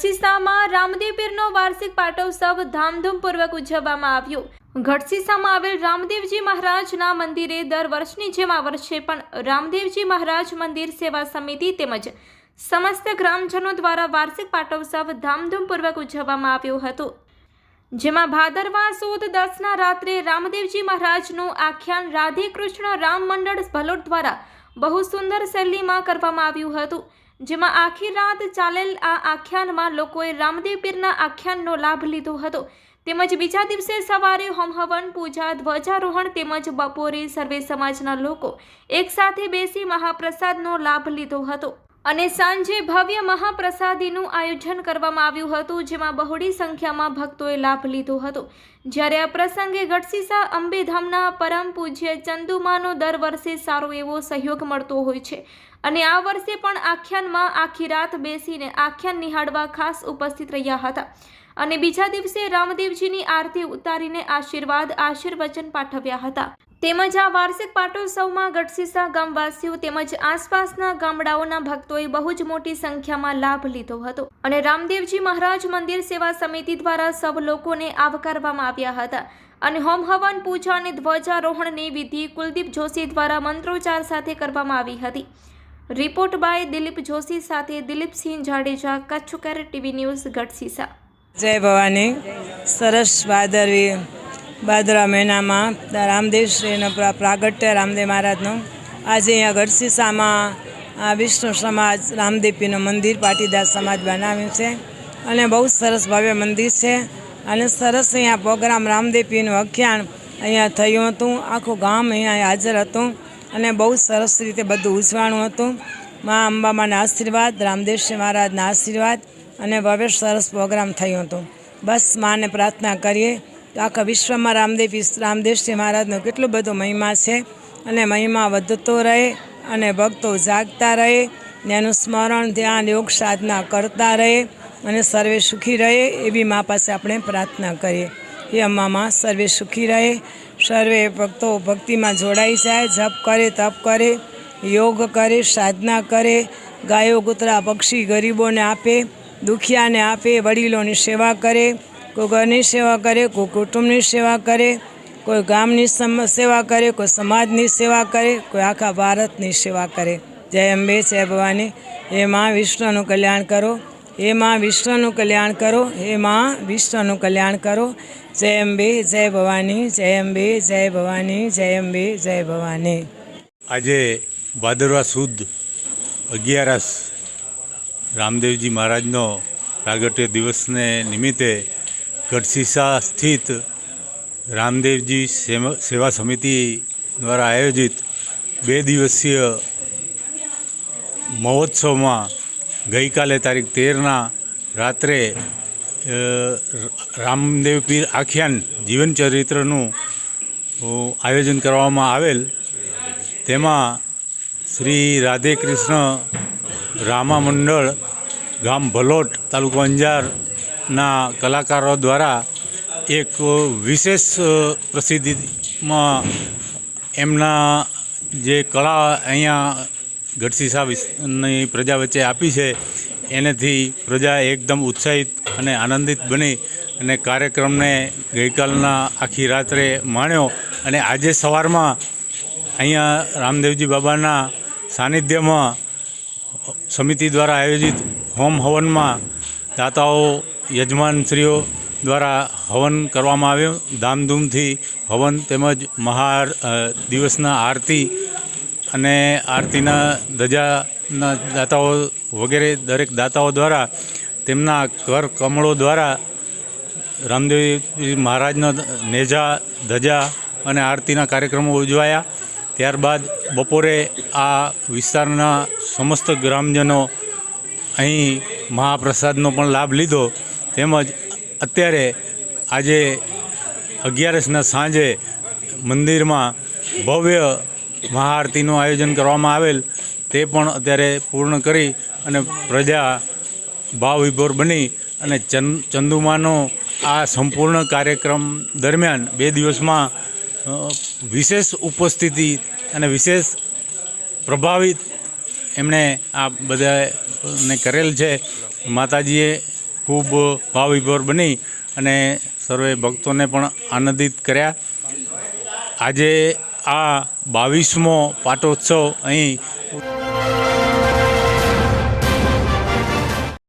ગઢસીસામાં રામદેવ પીરનો વાર્ષિક પાટોત્સવ ધામધૂમપૂર્વક ઉજવવામાં આવ્યો. ગઢસીસામાં આવેલ રામદેવજી મહારાજના મંદિરે દર વર્ષની જેમ આ વર્ષે પણ રામદેવજી મહારાજ મંદિર સેવા સમિતિ તેમજ સમસ્ત ગ્રામજનો દ્વારા વાર્ષિક પાટોત્સવ ધામધૂમપૂર્વક ઉજવવામાં આવ્યો હતો. જેમાં ભાદરવા સુદ દસના રાત્રે રામદેવજી મહારાજનું આખ્યાન રાધે કૃષ્ણ રામ મંડળ ભલોટ દ્વારા બહુ સુંદર શૈલીમાં કરવામાં આવ્યું હતું. જેમાં આખી રાત ચાલેલ આ આખ્યાનમાં લોકોએ રામદેવ પીરના આખ્યાનનો લાભ લીધો હતો. તેમજ બીજા દિવસે સવારે હોમહવન, પૂજા, ધ્વજારોહણ તેમજ બપોરે સર્વે સમાજના લોકો એકસાથે બેસી મહાપ્રસાદનો લાભ લીધો હતો. અને સાંજે ભવ્ય મહાપ્રસાદીનું આયોજન કરવામાં આવ્યું હતું, જેમાં બહોળી સંખ્યામાં ભક્તોએ લાભ લીધો હતો. જ્યારે આ પ્રસંગે ગઢસીસા અંબેધામના પરમ પૂજ્ય ચંદુમાનો દર વર્ષે સારો એવો સહયોગ મળતો હોય છે. અને આ વર્ષે પણ આખ્યાનમાં આખી રાત બેસીને આખ્યાન નિહાળવા ખાસ ઉપસ્થિત રહ્યા હતા. અને બીજા દિવસે રામદેવજીની આરતી ઉતારીને આશીર્વાદ, આશીર્વચન પાઠવ્યા હતા. તેમજ આ વાર્ષિક પાટોત્સવમાં ગઢસીસા ગામવાસીઓ તેમજ આસપાસના ગામડાઓના ભક્તોએ બહુ જ મોટી સંખ્યામાં લાભ લીધો હતો અને રામદેવજી મહારાજ મંદિર સેવા સમિતિ દ્વારા સૌ લોકોને આવકારવામાં આવ્યા હતા. અને હોમ હવન પૂજા અને ધ્વજારોહણની વિધિ કુલદીપ જોશી દ્વારા મંત્રોચ્ચાર સાથે કરવામાં આવી હતી. રિપોર્ટ બાય દિલીપ જોશી સાથે દિલીપસિંહ જાડેજા, કચ્છુકર ટીવી ન્યૂઝ ગઢસીસા. જય ભવાની. સરસ ભાદરવી ભાદરવા મહિનામાં રામદેવશ્રીનો પ્રાગટ્ય રામદેવ મહારાજનો. આજે અહીંયા ગઢસીસામાં આ વિષ્ણુ સમાજ રામદેવીનું મંદિર પાટીદાર સમાજ બનાવ્યું છે. અને બહુ સરસ ભવ્ય મંદિર છે. અને સરસ અહીંયા પ્રોગ્રામ રામદેવપીનું અખ્યાન અહીંયા થયું હતું. આખું ગામ અહીંયા હાજર હતું. અને બહુ સરસ રીતે બધું ઉજવાણું હતું. મા અંબામાના આશીર્વાદ રામદેવશ્રી મહારાજના આશીર્વાદ અને ભવ્ય સરસ પ્રોગ્રામ થયો હતો. બસ માને પ્રાર્થના કરીએ. કે આખા વિશ્વમાં રામદેવ રામદેવશ્રી મહારાજનો કેટલો બધો મહિમા છે. અને મહિમા વધતો રહે અને ભક્તો જાગતા રહે ને એનું સ્મરણ, ધ્યાન, યોગ, સાધના કરતા રહે અને સર્વે સુખી રહે એવી મા પાસે આપણે પ્રાર્થના કરીએ. એ અમ્મામાં સર્વે સુખી રહે, સર્વે ભક્તો ભક્તિમાં જોડાઈ જાય, જપ કરે, તપ કરે, યોગ કરે, સાધના કરે, ગાયો, કૂતરા, પક્ષી, ગરીબોને આપે, દુખિયાને આપે, વડીલોની સેવા કરે કોઈ ઘરની સેવા કરે કોઈ કુટુંબની સેવા કરે, કોઈ ગામની સેવા કરે, કોઈ સમાજની સેવા કરે, કોઈ આખા ભારતની સેવા કરે. જય અંબે, જય ભવાની. હે માં વિષ્ણુનું કલ્યાણ કરો. હે માં વિષ્ણુનું કલ્યાણ કરો. હે માં વિષ્ણુનું કલ્યાણ કરો. જય અંબે, જય ભવાની. જય અંબે, જય ભવાની. જય અંબે, જય ભવાની. આજે ભાદરવા સુદ અગિયારસ રામદેવજી મહારાજનો પ્રાગટ્ય દિવસને નિમિત્તે ગઢસીસા સ્થિત રામદેવજી સેવા સમિતિ દ્વારા આયોજિત બે દિવસીય મહોત્સવમાં ગઈકાલે તારીખ તેરના રાત્રે રામદેવ પીર આખ્યાન જીવન ચરિત્રનું આયોજન કરવામાં આવેલ. તેમાં શ્રી રાધે કૃષ્ણ રામા મંડળ ગામ ભલોટ તાલુકો અંજારના કલાકારો દ્વારા એક વિશેષ પ્રસિદ્ધિમાં એમના જે કળા અહીંયા ગઢસીસા વિસ્તારની પ્રજા વચ્ચે આપી છે, એનાથી પ્રજા એકદમ ઉત્સાહિત અને આનંદિત બની અને કાર્યક્રમને ગઈકાલના આખી રાત્રે માણ્યો અને આજે સવારમાં અહીંયા રામદેવજી બાબાના સાનિધ્યમાં સમિતિ દ્વારા આયોજિત હોમ હવનમાં દાતાઓ યજમાનશ્રીઓ દ્વારા હવન કરવામાં આવ્યું. ધામધૂમથી હવન તેમજ મહા દિવસના આરતી અને આરતીના ધજાના દાતાઓ વગેરે દરેક દાતાઓ દ્વારા તેમના કર કમળો દ્વારા રામદેવજી મહારાજના નેજા, ધજા અને આરતીના કાર્યક્રમો ઉજવાયા. ત્યારબાદ બપોરે આ વિસ્તારના સમસ્ત ગ્રામજનો અહીં મહાપ્રસાદનો પણ લાભ લીધો. તેમજ અત્યારે આજે અગિયારસના સાંજે મંદિરમાં ભવ્ય મહાઆરતીનું આયોજન કરવામાં આવેલ તે પણ અત્યારે પૂર્ણ કરી અને પ્રજા ભાવવિભોર બની અને ચંદ ચંદુમાનો આ સંપૂર્ણ કાર્યક્રમ દરમિયાન બે દિવસમાં વિશેષ ઉપસ્થિતિ અને વિશેષ પ્રભાવિત એમણે આ બધાને કરેલ છે. માતાજીએ ખૂબ ભાવવિભોર બની અને સર્વે ભક્તોને પણ આનંદિત કર્યા. આજે આ બાવીસમો પાટોત્સવ અહીં